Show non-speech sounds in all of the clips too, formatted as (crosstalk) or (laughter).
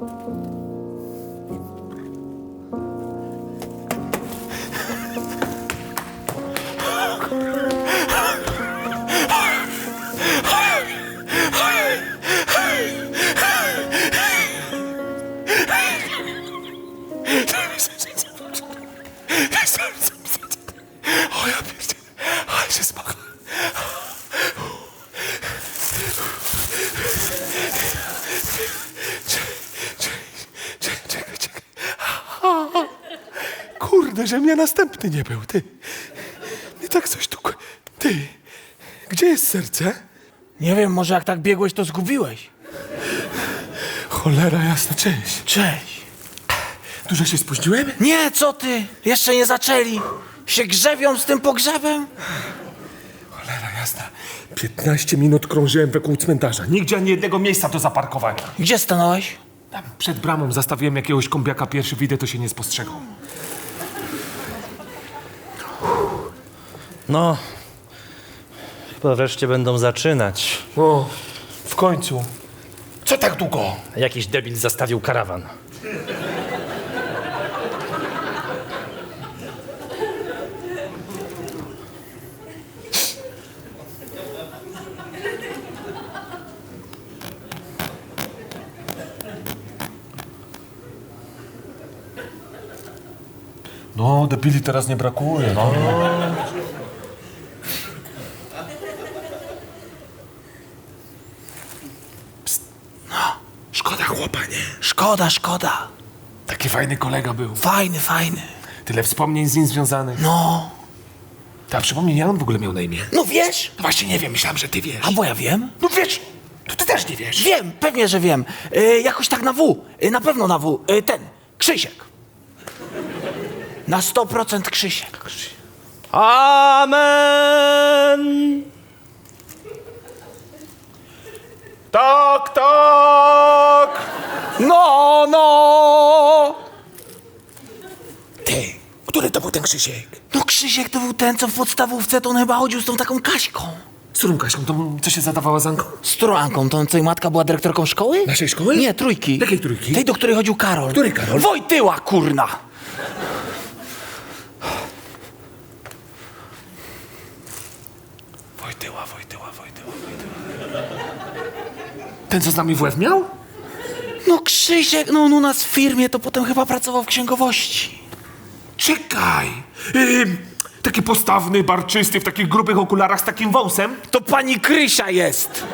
O ja pierdzielę, ale się smaga. Czekaj, czekaj, czekaj. Że mnie następny nie był, ty. I tak coś tu... Ty, gdzie jest serce? Nie wiem, może jak tak biegłeś, to zgubiłeś. Cholera jasna, cześć. Cześć. Dużo się spóźniłem? Nie, co ty? Jeszcze nie zaczęli. Się grzebią z tym pogrzebem? Cholera jasna. 15 minut krążyłem wokół cmentarza. Nigdzie ani jednego miejsca do zaparkowania. Gdzie stanąłeś? Tam przed bramą zastawiłem jakiegoś kombiaka pierwszy, widzę, to się nie spostrzegał. No, chyba wreszcie będą zaczynać. O, w końcu. Co tak długo? Jakiś debil zastawił karawan. No, debili teraz nie brakuje. No. Szkoda chłopa, nie? Szkoda, szkoda. Taki fajny kolega był. Fajny, fajny. Tyle wspomnień z nim związanych. No. Ta, przypomnij, jak on w ogóle miał na imię? No wiesz? No właśnie nie wiem, myślałem, że ty wiesz. A bo ja wiem. No wiesz, to ty też nie wiesz. Wiem, pewnie, że wiem. Y, jakoś tak na W. Y, na pewno na W. Y, ten, Krzysiek. Na 100% Krzysiek. Amen! Tak, tak! No, no! Ty, który to był ten Krzysiek? No Krzysiek to był ten, co w podstawówce, to on chyba chodził z tą taką Kaśką. Z którą Kaśką? Tą, co się zadawała z Anką? Z Troanką, tą, co jej matka była dyrektorką szkoły? Naszej szkoły? Nie, trójki. Jakiej trójki? Tej, do której chodził Karol. Który Karol? Wojtyła, kurna! Wojtyła, Wojtyła, Wojtyła, Wojtyła. Ten, co z nami WF miał? No Krzysiek, no on u nas w firmie, to potem chyba pracował w księgowości. Czekaj! Ym, taki postawny, barczysty, w takich grubych okularach z takim wąsem. To pani Krysia jest.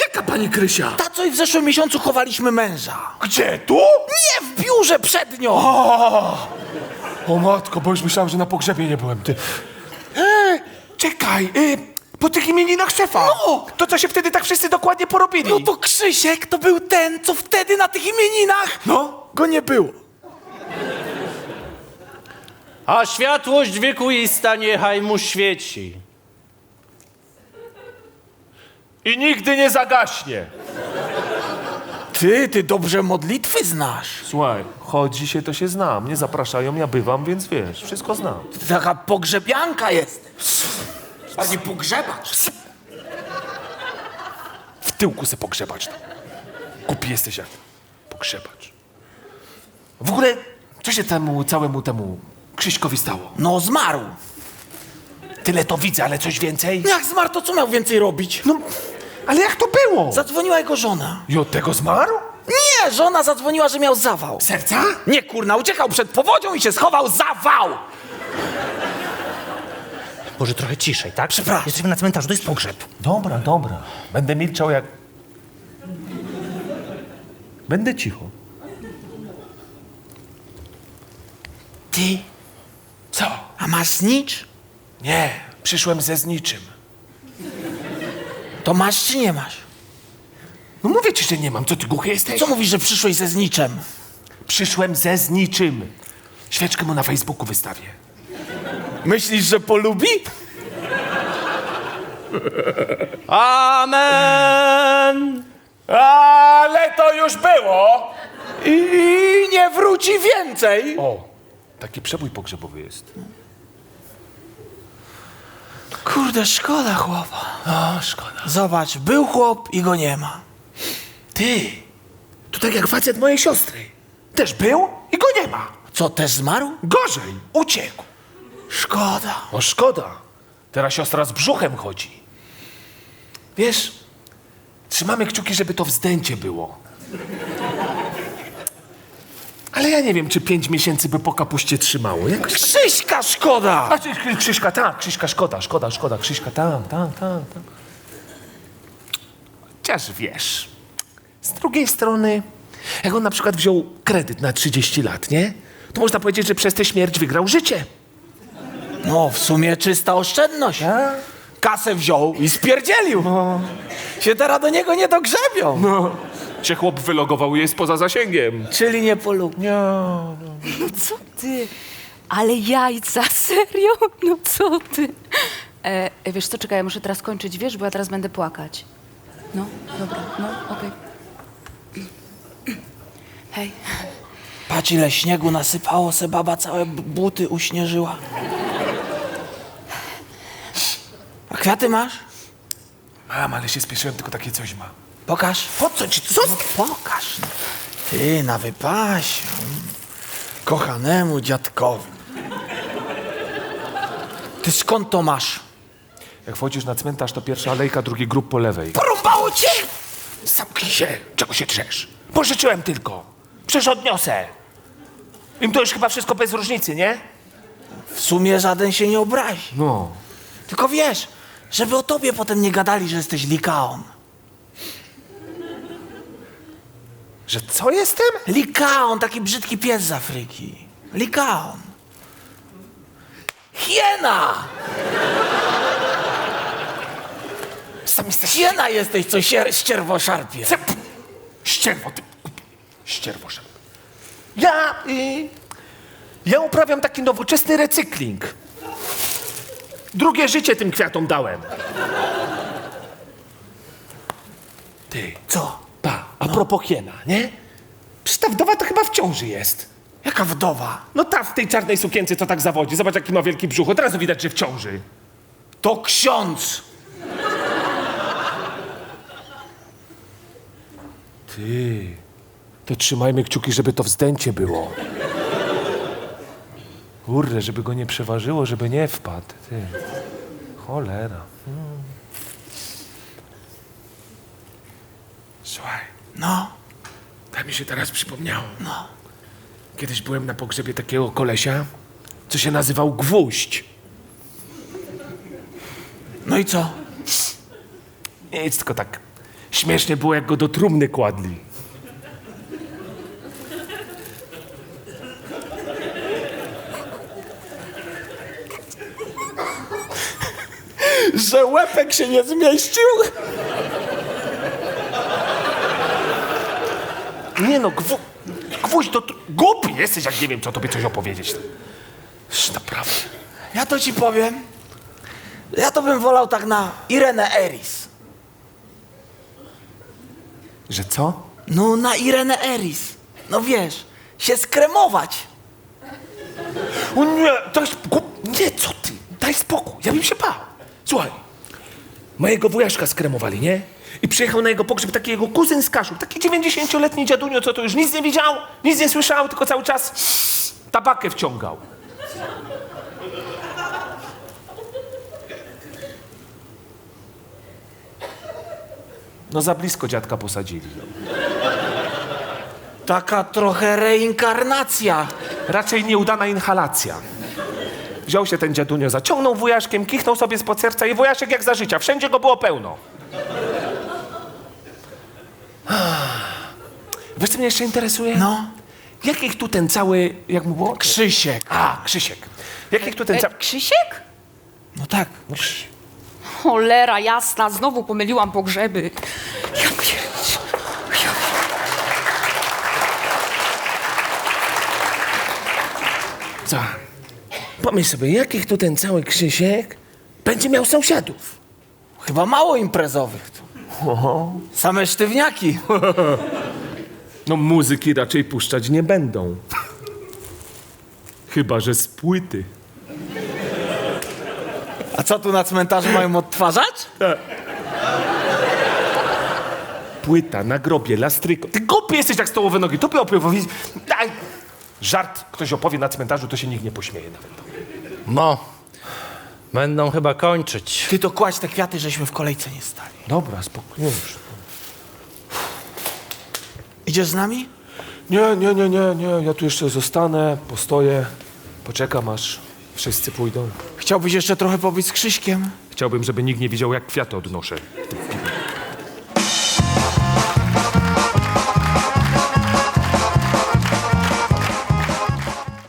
Jaka pani Krysia? Ta, co i w zeszłym miesiącu chowaliśmy męża. Gdzie, tu? Nie, w biurze przed nią. O matko, bo już myślałem, że na pogrzebie nie byłem, ty. Czekaj, y, po tych imieninach szefa. No. To, co się wtedy tak wszyscy dokładnie porobili. No to Krzysiek to był ten, co wtedy na tych imieninach No. go nie było. A światłość wiekuista niechaj mu świeci. I nigdy nie zagaśnie. Ty, ty dobrze modlitwy znasz. Słuchaj, chodzi się, to się znam. Nie zapraszają, ja bywam, więc wiesz, wszystko znam. Ty taka pogrzebianka jest. Pani pogrzebacz. W tyłku se pogrzebać. tam. Głupi jesteś jak pogrzebacz. W ogóle, co się temu całemu temu Krzyśkowi stało? No zmarł. Tyle to widzę, ale coś więcej? Jak zmarł, to co miał więcej robić? No, ale jak to było? Zadzwoniła jego żona. I od tego zmarł? Nie, żona zadzwoniła, że miał zawał. Serca? Nie, kurna, uciekał przed powodzią i się schował. Zawał! Może trochę ciszej, tak? Przepraszam. Jesteśmy na cmentarzu, to jest pogrzeb. Dobra, dobra. Będę milczał jak... Będę cicho. Ty, Co? a masz znicz? Nie, przyszłem ze zniczym. To masz czy nie masz? No mówię ci, że nie mam. Co ty głuchy jesteś? Co mówisz, że przyszłeś ze zniczem? Przyszłem ze zniczym. Świeczkę mu na Facebooku wystawię. Myślisz, że polubi? Amen! Ale to już było! I, I nie wróci więcej. O, taki przebój pogrzebowy jest. Kurde, szkoda chłopa. O, szkoda. Zobacz, był chłop i go nie ma. Ty, to To tak jak facet mojej siostry. Też był i go nie ma. Co, też zmarł? Gorzej, uciekł. Szkoda. No szkoda. Teraz siostra z brzuchem chodzi. Wiesz, trzymamy kciuki, żeby to wzdęcie było. Ale ja nie wiem, czy pięć miesięcy by po kapuście trzymało. Jakoś... Krzyśka szkoda! A, Krzy- Krzy- Krzyśka, tak, Krzyśka, szkoda, szkoda, szkoda, Krzyśka, tak, tak, tak, tak. Chociaż wiesz, z drugiej strony, jak on na przykład wziął kredyt na 30 lat, nie? To można powiedzieć, że przez tę śmierć wygrał życie. No, w sumie czysta oszczędność. Kasę wziął i spierdzielił. Się teraz do niego nie dogrzebią. No, się chłop wylogował i jest poza zasięgiem. Czyli nie polubnie. No co ty? Ale jajca, (laughs) serio? No co ty? E, wiesz co, czekaj, ja muszę teraz kończyć, wiesz, bo ja teraz będę płakać. No, dobra, no, okej. Hej, Patrz ile śniegu nasypało, se baba całe b- buty uśnieżyła. A kwiaty masz? Mam, ale się spieszyłem, tylko takie coś ma. Pokaż. Po co ci? Co? No pokaż. No. Ty, na wypasie. Kochanemu dziadkowi. Ty skąd to masz? Jak wchodzisz na cmentarz, to pierwsza alejka, drugi grób po lewej. Porąbało cię! Zamknij się! Czego się trzesz? Pożyczyłem tylko. Przecież odniosę. Im to już chyba wszystko bez różnicy, nie? W sumie żaden się nie obrazi. No. Tylko wiesz, żeby o tobie potem nie gadali, że jesteś likaon. Że co jestem? Likaon, taki brzydki pies z Afryki. Likaon. Hiena! Sam jesteś Hiena jesteś, co się ścierwo szarpie. Cep. Ścierwo, ty. Ścierwo, szef. Ja, y, ja uprawiam taki nowoczesny recykling. Drugie życie tym kwiatom dałem. Ty, Co? A propos hiena, nie? Przecież ta wdowa to chyba w ciąży jest. Jaka wdowa? No ta w tej czarnej sukience, co tak zawodzi. Zobacz, jaki ma wielki brzuch. Od razu widać, że w ciąży. To ksiądz. Ty, to trzymajmy kciuki, żeby to wzdęcie było. Kurde, żeby go nie przeważyło, żeby nie wpadł. Ty. Cholera. Hmm. Słuchaj, No, tak mi się teraz przypomniało. no. Kiedyś byłem na pogrzebie takiego kolesia, co się nazywał Gwóźdź. No i co? Nic, tylko tak śmiesznie było, jak go do trumny kładli. Że łepek się nie zmieścił? Nie no, gwó... gwóźdź tr- Głupi jesteś, jak nie wiem, co tobie coś opowiedzieć. Sz, Naprawdę. Ja to ci powiem. Ja to bym wolał tak na Irenę Eris. Że co? No, na Irenę Eris. No wiesz, się skremować. O nie, to jest... Nie, co ty? Daj spokój, ja bym się bał. Słuchaj, mojego wujaszka skremowali, nie? I przyjechał na jego pogrzeb taki jego kuzyn z Kaszub, taki 90-letni dziadunio, co to już nic nie widział, nic nie słyszał, tylko cały czas tabakę wciągał. No za blisko dziadka posadzili. Taka trochę reinkarnacja. Raczej nieudana inhalacja. Wziął się ten dziadunio, zaciągnął wujaszkiem, kichnął sobie spod serca i wujaszek jak za życia. Wszędzie go było pełno. Wiesz, co mnie jeszcze interesuje? No. Jakich tu ten cały, jak mu było? Krzysiek. A, Krzysiek. Jakich tu ten e, cały... Krzysiek? No tak. Cholera jasna, znowu pomyliłam pogrzeby. Ja pierdzie- ja... Co? Pomyśl sobie, jakich tu ten cały Krzysiek będzie miał sąsiadów? Chyba mało imprezowych. tu. Same sztywniaki. (laughs) No muzyki raczej puszczać nie będą. Chyba, że z płyty. A co tu na cmentarzu mają odtwarzać? płyta, na grobie, lastryko. Ty głupi jesteś jak stołowe nogi, to by opowiedzieć. Daj! Żart ktoś opowie na cmentarzu, to się nikt nie pośmieje nawet. No, będą chyba kończyć. Ty to kładź te kwiaty, żeśmy w kolejce nie stali. Dobra, spokojnie już. Idziesz z nami? Nie, nie, nie, nie, nie, ja tu jeszcze zostanę, postoję, poczekam aż wszyscy pójdą. Chciałbyś jeszcze trochę pobyć z Krzyśkiem? Chciałbym, żeby nikt nie widział, jak kwiaty odnoszę.